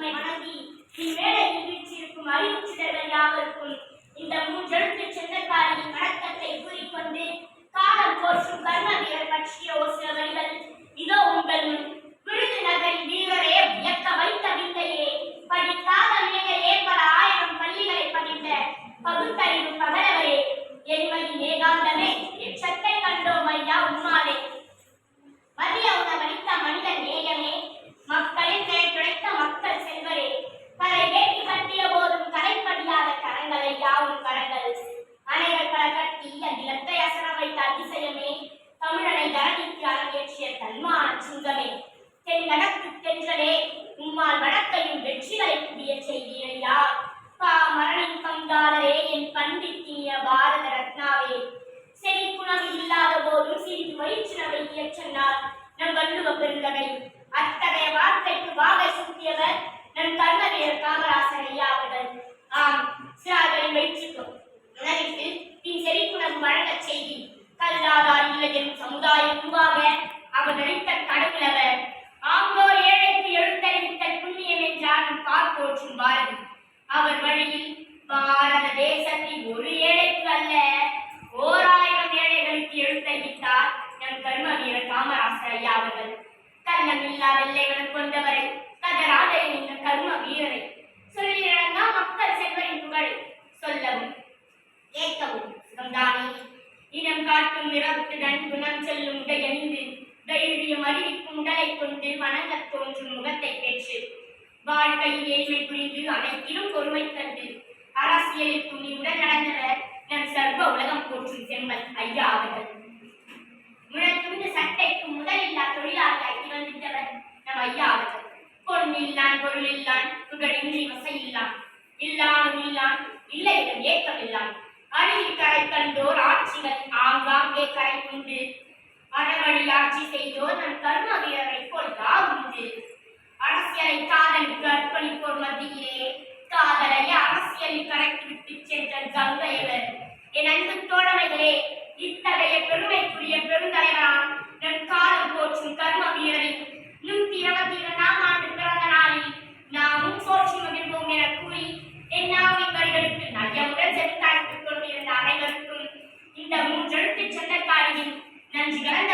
உம்மை வணங்கி இம்மேடையில் வீற்றிருக்கும் அறிவுச்சிதர்கள் யாவருக்கும் இந்த மூன்றெழுத்து சொந்தக்காரியின் வணக்கத்தை கூறிக்கொண்டு காலம் போற்றும் கர்ம வீரர் பற்றிய ஒரு சில வரிகள் சொன்னார். நம் வள்ளுவ பெருந்தகை அத்தகைய வார்த்தைக்கு வாகை சூட்டியவர் நம் கர்மவீரர் காமராசர் ஐயா அவர்கள் ஆம் சிறார்களின் வயிற்றுக்கும் உணவிட்டு பின் செழிப்புணர்வு வழங்கச் செய்தி கல்லாதார் இல்லை எனும் சமுதாயம் உருவாக அவர் நடித்த கடவுளவர். ஆங்கோர் ஏழைக்கு எழுத்தறிவித்த புண்ணியம் என்றார் நம் கார் போற்றும் பாரதி அவர் வழியில் பாரத தேசத்தில் ஒரு ஏழைக்கு அல்ல ஓர் ஆயிரம் ஏழைகளுக்கு எழுத்தறிவித்தார் நம் கர்ம வீரர் காமராசர் ஐயா அவர்கள் கண்ணமில்லா வெள்ளைகளும் கொண்டவரை. கதராத இந்த கரும வீரரை. சொல்லிழந்தா மக்கள் செல்வரின் புகழை. சொல்லவும் ஏற்கவும் சுகம்தானே இனம் காட்டும் நிறத்துடன் குணம் செல்லும் உடையணிந்து தைரியம் அறிவிக்கும் உடலை கொண்டு வணங்கத் தோன்றும் முகத்தை பெற்று வாழ்க்கையில் ஏழ்மை புரிந்து அனைத்திலும் பொறுமை தந்து அரசியலில் உடல் நடந்தவர் நம் சர்வ உலகம் போற்றும் செம்மல் ஐயா அவர்கள். வையாதது. பொன்னில்லான் பொருளில்லான் புகழின்றி வசையில்லான் இல்லான். இல்லான் இல்லையிடம் ஏக்கமில்லான். அருகில் கரை கண்டோர் ஆட்சிகள் ஆங்காங்கே கரை உண்டு. அறவழி ஆட்சி செய்தோர் நம் கர்ம வீரரை போல் யார் உண்டு? அரசியலை காதல் கற்பழிப்போர் guys.